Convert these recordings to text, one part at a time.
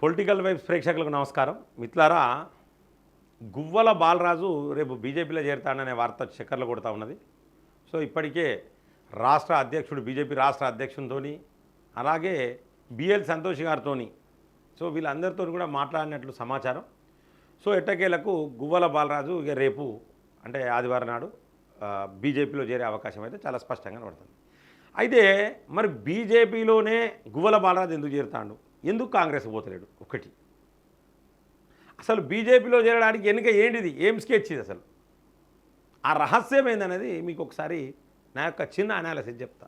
Political vibes ప్రేక్షకులకు నమస్కారం. మిత్రులారా గువ్వల బాలరాజు రేపు బీజేపీలో చేరుతాడనే వార్త చక్కర్లు కొడుతూ ఉన్నది. సో ఇప్పటికే రాష్ట్ర అధ్యక్షుడు బీజేపీ రాష్ట్ర అధ్యక్షునితోని అలాగే బిఎల్ సంతోష్ గారితో సో వీళ్ళందరితో కూడా మాట్లాడినట్లు సమాచారం. సో ఎట్టకేలకు గువ్వల బాలరాజు ఇక రేపు అంటే ఆదివారం నాడు బీజేపీలో చేరే అవకాశం అయితే చాలా స్పష్టంగా పడుతుంది అయితే మరి బీజేపీలోనే గువ్వల బాలరాజు ఎందుకు చేరుతాడు? ఎందుకు కాంగ్రెస్ పోతలేడు? ఒకటి. అసలు బీజేపీలో చేరడానికి ఎన్నిక ఏంటిది? ఏం స్కెచ్ ఇది అసలు? ఆ రహస్యం ఏందనేది మీకు ఒకసారి నా యొక్క చిన్న అనాలిసిస్ చెప్తా.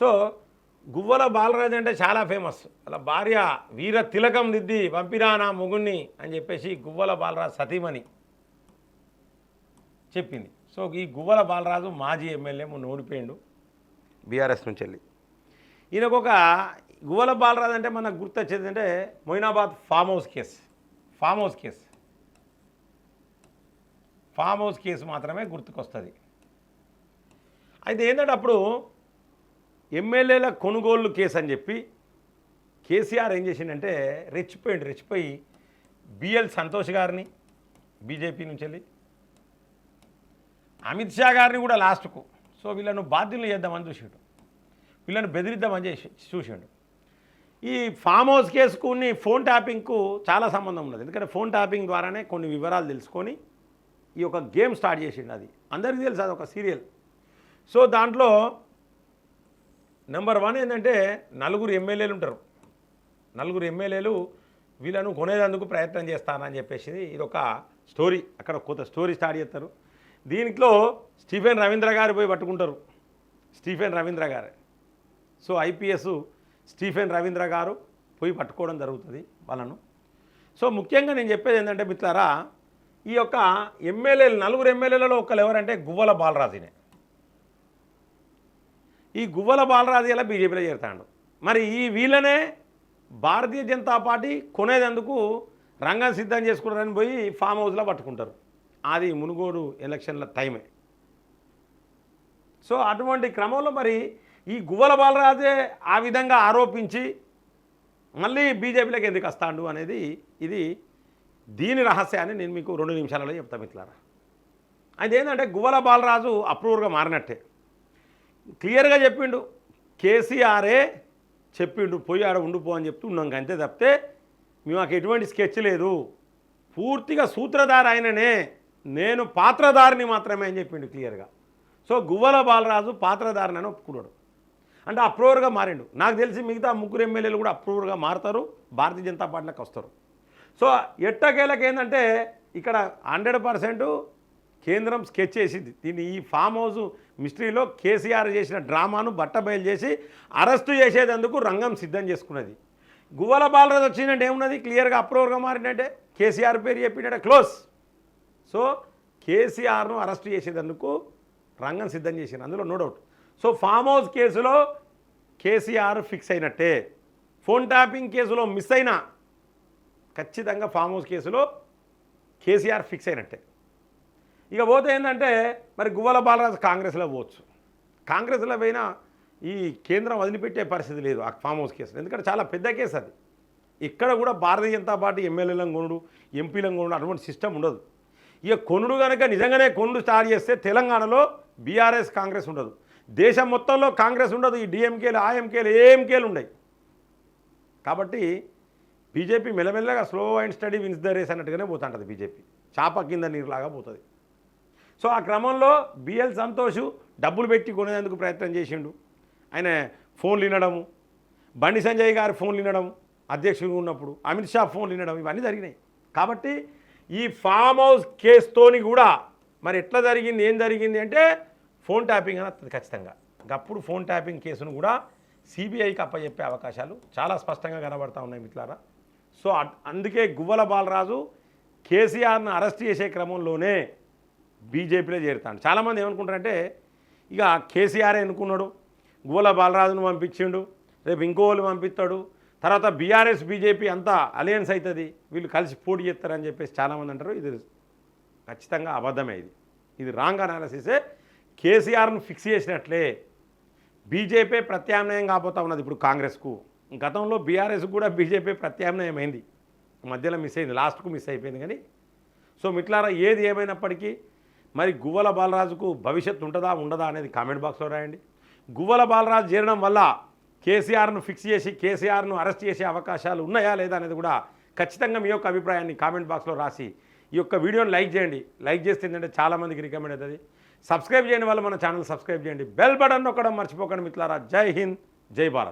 సో గువ్వల బాలరాజు అంటే చాలా ఫేమస్ అలా భార్య వీర తిలకం దిద్ది పంపిరా నా మొగుణ్ణి అని చెప్పేసి గువ్వల బాలరాజు సతీమణి చెప్పింది. సో ఈ గువ్వల బాలరాజు మాజీ ఎమ్మెల్యే మొన్న ఓడిపోయిండు బీఆర్ఎస్ నుంచి వెళ్ళి. ఈయనకు ఒక గువ్వల బాలరాజు అంటే మనకు గుర్తొచ్చేది అంటే Moinabad farm house case. Farm house case. Farm house case మాత్రమే గుర్తుకొస్తుంది. అయితే ఏంటంటే అప్పుడు ఎమ్మెల్యేల కొనుగోళ్ళు కేసు అని చెప్పి కేసీఆర్ ఏం చేసిండంటే రెచ్చిపోయిండు రెచ్చిపోయి బిఎల్ సంతోష్ గారిని బీజేపీ నుంచి వెళ్ళి అమిత్ షా గారిని కూడా లాస్ట్కు. సో వీళ్ళను బాధ్యులు చేద్దామని చూసిండు. వీళ్ళని బెదిరిద్దామని చేసి చూసిండు. ఈ ఫామ్ హౌస్ కేసుకుని ఫోన్ ట్యాపింగ్కు చాలా సంబంధం ఉన్నది. ఎందుకంటే ఫోన్ ట్యాపింగ్ ద్వారానే కొన్ని వివరాలు తెలుసుకొని ఈ యొక్క గేమ్ స్టార్ట్ చేసిండు అది. అందరికీ తెలుసు అది ఒక సీరియల్. సో దాంట్లో నెంబర్ వన్ ఏంటంటే నలుగురు ఎమ్మెల్యేలు ఉంటారు. నలుగురు ఎమ్మెల్యేలు వీళ్ళను కొనేదందుకు ప్రయత్నం చేస్తానని చెప్పేసి ఇది ఒక స్టోరీ. అక్కడ కొత్త స్టోరీ స్టార్ట్ చేస్తారు. దీంట్లో స్టీఫెన్ రవీంద్ర గారు పోయి పట్టుకుంటారు. స్టీఫెన్ రవీంద్ర గారు. సో ఐపీఎస్ స్టీఫెన్ రవీంద్ర గారు పోయి పట్టుకోవడం జరుగుతుంది వాళ్ళను. సో ముఖ్యంగా నేను చెప్పేది ఏంటంటే మిత్రులారా ఈ యొక్క ఎమ్మెల్యేలు నలుగురు ఎమ్మెల్యేలలో ఒకరు ఎవరంటే గువ్వల బాలరాజునే. ఈ గువ్వల బాలరాజు ఇలా బీజేపీలో చేరుతాడు? మరి ఈ వీళ్ళనే భారతీయ జనతా పార్టీ కొనేదందుకు రంగం సిద్ధం చేసుకుంటారని పోయి ఫామ్ హౌస్లో పట్టుకుంటారు. అది మునుగోడు ఎలక్షన్ల టైమే. సో అటువంటి క్రమంలో మరి ఈ గువ్వల బాలరాజే ఆ విధంగా ఆరోపించి మళ్ళీ బీజేపీలోకి ఎందుకు వస్తాడు అనేది ఇది దీని రహస్యాన్ని నేను మీకు రెండు నిమిషాలలో చెప్తాను మిత్రులారా. అది ఏంటంటే గువ్వల బాలరాజు అప్రూవర్గా మారినట్టే. క్లియర్గా చెప్పిండు కేసీఆరే చెప్పిండు పోయి ఆడ ఉండిపో అని చెప్తూ ఉన్నాం అంతే తప్పితే మేము మాకు ఎటువంటి స్కెచ్ లేదు. పూర్తిగా సూత్రధారి ఆయననే నేను పాత్రధారిని మాత్రమే అని చెప్పిండు క్లియర్గా. సో గువ్వల బాలరాజు పాత్రధారిని అని ఒప్పుకున్నాడు. అంటే అప్రూవర్గా మారిండు. నాకు తెలిసి మిగతా ముగ్గురు ఎమ్మెల్యేలు కూడా అప్రూవర్గా మారుతారు. భారతీయ జనతా పార్టీలోకి వస్తారు. సో ఎట్టకేలకు ఏంటంటే ఇక్కడ హండ్రెడ్ పర్సెంట్ కేంద్రం స్కెచ్ చేసింది. దీన్ని ఈ ఫామ్ హౌస్ మిస్టరీలో కేసీఆర్ చేసిన డ్రామాను బట్టబయలు చేసి అరెస్టు చేసేటందుకు రంగం సిద్ధం చేసుకున్నది. గువ్వల బాలరాజు వచ్చిందంటే ఏమున్నది? క్లియర్గా అప్రూవర్గా మారిందంటే కేసీఆర్ పేరు చెప్పినట్టే క్లోజ్. సో కేసీఆర్ను అరెస్ట్ చేసేటందుకు రంగం సిద్ధం చేసింది. అందులో no doubt. So farm house కేసులో కేసీఆర్ ఫిక్స్ అయినట్టే. ఫోన్ ట్యాపింగ్ కేసులో మిస్ అయినా ఖచ్చితంగా ఫామ్ హౌస్ కేసులో కేసీఆర్ ఫిక్స్ అయినట్టే. ఇక పోతే ఏంటంటే మరి గువ్వల బాలరాజు కాంగ్రెస్లో పోవచ్చు. కాంగ్రెస్లో పోయినా ఈ కేంద్రం వదిలిపెట్టే పరిస్థితి లేదు ఆ ఫామ్ హౌస్ కేసు ఎందుకంటే చాలా పెద్ద కేసు అది. ఇక్కడ కూడా భారతీయ జనతా పార్టీ ఎమ్మెల్యేలను కొనుడు ఎంపీలను కొనుడు అటువంటి సిస్టమ్ ఉండదు. ఇక కొనుడు కనుక నిజంగానే కొనుడు స్టార్ట్ చేస్తే తెలంగాణలో బీఆర్ఎస్ కాంగ్రెస్ ఉండదు. దేశం మొత్తంలో కాంగ్రెస్ ఉండదు ఈ డిఎంకేలు ఆఎంకేలు ఏఎంకేలు ఉన్నాయి కాబట్టి బీజేపీ మెల్లమెల్లగా slow and steady wins the race అన్నట్టుగానే పోతుంటుంది బీజేపీ చాప కింద నీరులాగా పోతుంది. సో ఆ క్రమంలో బిఎల్ సంతోష్ డబ్బులు పెట్టి కొనేందుకు ప్రయత్నం చేసిండు. ఆయన ఫోన్లు వినడము బండి సంజయ్ గారి ఫోన్లు వినడం అధ్యక్షుడు ఉన్నప్పుడు అమిత్ షా ఫోన్లు వినడం ఇవన్నీ జరిగినాయి. కాబట్టి ఈ ఫామ్ హౌస్ కేసుతోని కూడా మరి ఎట్లా జరిగింది ఏం జరిగింది అంటే ఫోన్ ట్యాపింగ్ అని వస్తుంది ఖచ్చితంగా. అప్పుడు ఫోన్ ట్యాపింగ్ కేసును కూడా సిబిఐకి అప్పచెప్పే అవకాశాలు చాలా స్పష్టంగా కనబడతా ఉన్నాయి మిత్రులారా. సో అందుకే గువ్వల బాలరాజు కేసీఆర్ను అరెస్ట్ చేసే క్రమంలోనే బీజేపీలో చేరుతాడు. చాలామంది ఏమనుకుంటారంటే ఇక కేసీఆర్ ఎన్నుకున్నాడు గువ్వల బాలరాజును పంపించిండు రేపు ఇంకోళ్ళు పంపిస్తాడు తర్వాత బీఆర్ఎస్ బీజేపీ అంతా అలయన్స్ అవుతుంది వీళ్ళు కలిసి పోటీ చేస్తారని చెప్పేసి చాలామంది అంటారు. ఇది ఖచ్చితంగా అబద్ధమే ఇది. ఇది రాంగ్ అనాలసిసే కేసీఆర్ను ఫిక్స్ చేసినట్లే బీజేపీ ప్రత్యామ్నాయం కాబోతా ఉన్నది ఇప్పుడు కాంగ్రెస్కు. గతంలో బీఆర్ఎస్ కూడా బీజేపీ ప్రత్యామ్నాయమైంది. మధ్యలో మిస్ అయింది లాస్ట్కు మిస్ అయిపోయింది కానీ. సో మిట్లారా ఏది ఏమైనప్పటికీ మరి గువ్వల బాలరాజుకు భవిష్యత్తు ఉంటుందా ఉండదా అనేది కామెంట్ బాక్స్లో రాయండి. గువ్వల బాలరాజు చేరడం వల్ల కేసీఆర్ను ఫిక్స్ చేసి కేసీఆర్ను అరెస్ట్ చేసే అవకాశాలు ఉన్నాయా లేదా అనేది కూడా ఖచ్చితంగా మీ యొక్క అభిప్రాయాన్ని కామెంట్ బాక్స్లో రాసి ఈ యొక్క వీడియోని లైక్ చేయండి. లైక్ చేస్తే ఏంటంటే చాలామందికి రికమెండ్ అవుతుంది. సబ్స్క్రైబ్ చేయని వాళ్ళు మన ఛానల్ సబ్స్క్రైబ్ చేయండి. బెల్ బటన్ నొక్కడం మర్చిపోకండి మిత్రులారా. జై హింద్ జై భారత్.